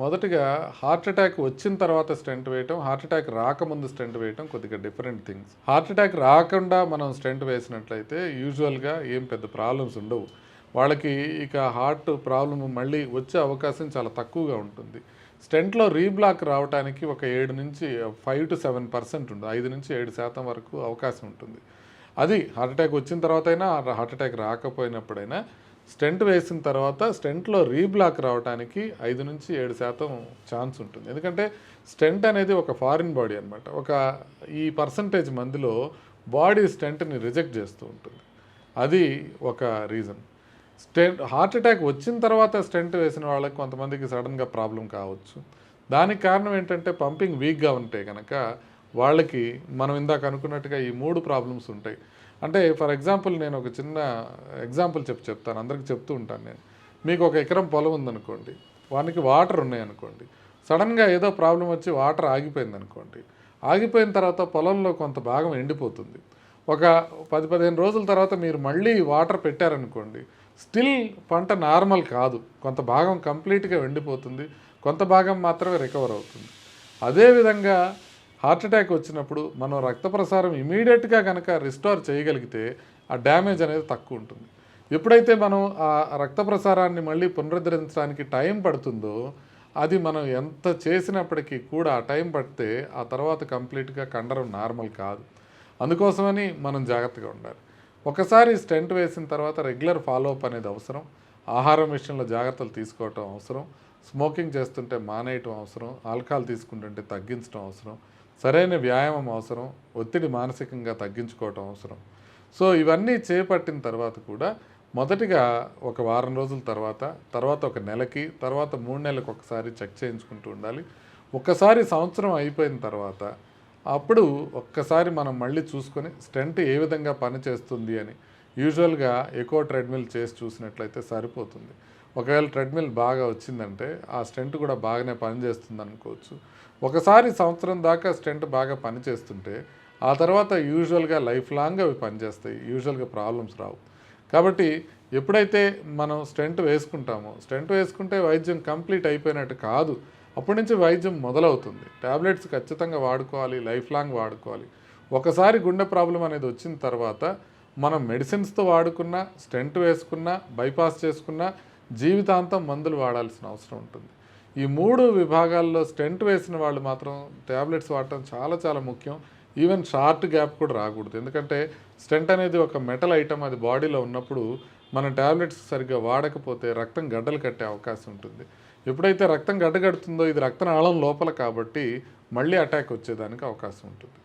మొదటిగా heart attack వచ్చిన తర్వాత స్టెంట్ వేయటం హార్ట్ అటాక్ రాకముందు స్టెంట్ వేయటం కొద్దిగా డిఫరెంట్ థింగ్స్. హార్ట్ అటాక్ రాకుండా మనం స్టెంట్ వేసినట్లయితే యూజువల్గా ఏం పెద్ద ప్రాబ్లమ్స్ ఉండవు. వాళ్ళకి ఇక హార్ట్ ప్రాబ్లం మళ్ళీ వచ్చే అవకాశం చాలా తక్కువగా ఉంటుంది. స్టెంట్లో రీబ్లాక్ రావడానికి ఒక ఏడు నుంచి ఫైవ్ టు సెవెన్ పర్సెంట్ ఉంటుంది. ఐదు నుంచి ఏడు శాతం వరకు అవకాశం ఉంటుంది. అది హార్ట్ అటాక్ వచ్చిన తర్వాత అయినా హార్ట్ అటాక్ రాకపోయినప్పుడైనా స్టెంట్ వేసిన తర్వాత స్టెంట్లో రీబ్లాక్ రావడానికి ఐదు నుంచి ఏడు శాతం ఛాన్స్ ఉంటుంది. ఎందుకంటే స్టెంట్ అనేది ఒక ఫారిన్ బాడీ అనమాట ఒక ఈ పర్సంటేజ్ మందిలో బాడీ స్టెంట్ని రిజెక్ట్ చేస్తూ ఉంటుంది. అది ఒక రీజన్. స్టెంట్ హార్ట్ అటాక్ వచ్చిన తర్వాత స్టెంట్ వేసిన వాళ్ళకి కొంతమందికి సడన్గా ప్రాబ్లం కావచ్చు. దానికి కారణం ఏంటంటే పంపింగ్ వీక్గా ఉంటే కనుక వాళ్ళకి మనం ఇందాక అనుకున్నట్టుగా ఈ మూడు ప్రాబ్లమ్స్ ఉంటాయి. అంటే ఫర్ ఎగ్జాంపుల్ నేను ఒక చిన్న ఎగ్జాంపుల్ చెప్పి చెప్తాను. అందరికి చెప్తూ ఉంటాను నేను. మీకు ఒక ఎకరం పొలం ఉందనుకోండి. వానికి వాటర్ ఉన్నాయి అనుకోండి. సడన్గా ఏదో ప్రాబ్లం వచ్చి వాటర్ ఆగిపోయింది అనుకోండి. ఆగిపోయిన తర్వాత పొలంలో కొంత భాగం ఎండిపోతుంది. ఒక పది పదిహేను రోజుల తర్వాత మీరు మళ్ళీ వాటర్ పెట్టారనుకోండి. స్టిల్ పంట నార్మల్ కాదు. కొంత భాగం కంప్లీట్గా ఎండిపోతుంది. కొంత భాగం మాత్రమే రికవర్ అవుతుంది. అదేవిధంగా హార్ట్ అటాక్ వచ్చినప్పుడు మనం రక్త ప్రసారం ఇమీడియట్గా కనుక రిస్టోర్ చేయగలిగితే ఆ డ్యామేజ్ అనేది తక్కువ ఉంటుంది. ఎప్పుడైతే మనం ఆ రక్త ప్రసారాన్ని మళ్ళీ పునరుద్ధరించడానికి టైం పడుతుందో అది మనం ఎంత చేసినప్పటికీ కూడా ఆ టైం పడితే ఆ తర్వాత కంప్లీట్గా కండరం నార్మల్ కాదు. అందుకోసమని మనం జాగ్రత్తగా ఉండాలి. ఒకసారి స్టెంట్ వేసిన తర్వాత రెగ్యులర్ ఫాలోఅప్ అనేది అవసరం. ఆహారం విషయంలో జాగ్రత్తలు తీసుకోవటం అవసరం. స్మోకింగ్ చేస్తుంటే మానేయటం అవసరం. ఆల్కహాల్ తీసుకుంటుంటే తగ్గించడం అవసరం. సరైన వ్యాయామం అవసరం ఒత్తిడి మానసికంగా తగ్గించుకోవటం అవసరం. సో ఇవన్నీ చేపట్టిన తర్వాత కూడా మొదటిగా ఒక వారం రోజుల తర్వాత తర్వాత ఒక నెలకి తర్వాత మూడు నెలలకు ఒకసారి చెక్ చేయించుకుంటూ ఉండాలి. ఒక్కసారి సంవత్సరం అయిపోయిన తర్వాత అప్పుడు ఒక్కసారి మనం మళ్ళీ చూసుకొని స్టెంట్ ఏ విధంగా పనిచేస్తుంది అని యూజువల్గా ఎక్కువ ట్రెడ్మిల్ చేసి చూసినట్లయితే సరిపోతుంది. ఒకవేళ ట్రెడ్మిల్ బాగా వచ్చిందంటే ఆ స్టెంట్ కూడా బాగానే పనిచేస్తుంది అనుకోవచ్చు. ఒకసారి సంవత్సరం దాకా స్టెంట్ బాగా పనిచేస్తుంటే ఆ తర్వాత యూజువల్గా లైఫ్ లాంగ్ అవి పనిచేస్తాయి. యూజువల్గా ప్రాబ్లమ్స్ రావు. కాబట్టి ఎప్పుడైతే మనం స్టెంట్ వేసుకుంటామో స్టెంట్ వేసుకుంటే వైద్యం కంప్లీట్ అయిపోయినట్టు కాదు. అప్పటి నుంచి వైద్యం మొదలవుతుంది. ట్యాబ్లెట్స్ ఖచ్చితంగా వాడుకోవాలి లైఫ్ లాంగ్ వాడుకోవాలి. ఒకసారి గుండె ప్రాబ్లం అనేది వచ్చిన తర్వాత మనం మెడిసిన్స్తో వాడుకున్నా స్టెంట్ వేసుకున్నా బైపాస్ చేసుకున్నా జీవితాంతం మందులు వాడాల్సిన అవసరం ఉంటుంది. ఈ మూడు విభాగాల్లో స్టెంట్ వేసిన వాళ్ళు మాత్రం ట్యాబ్లెట్స్ వాడటం చాలా చాలా ముఖ్యం. ఈవెన్ షార్ట్ గ్యాప్ కూడా రాకూడదు. ఎందుకంటే స్టెంట్ అనేది ఒక మెటల్ ఐటమ్ అది బాడీలో ఉన్నప్పుడు మన ట్యాబ్లెట్స్ సరిగ్గా వాడకపోతే రక్తం గడ్డలు కట్టే అవకాశం ఉంటుంది. ఎప్పుడైతే రక్తం గడ్డగడుతుందో ఇది రక్తనాళం లోపల కాబట్టి మళ్ళీ అటాక్ వచ్చేదానికి అవకాశం ఉంటుంది.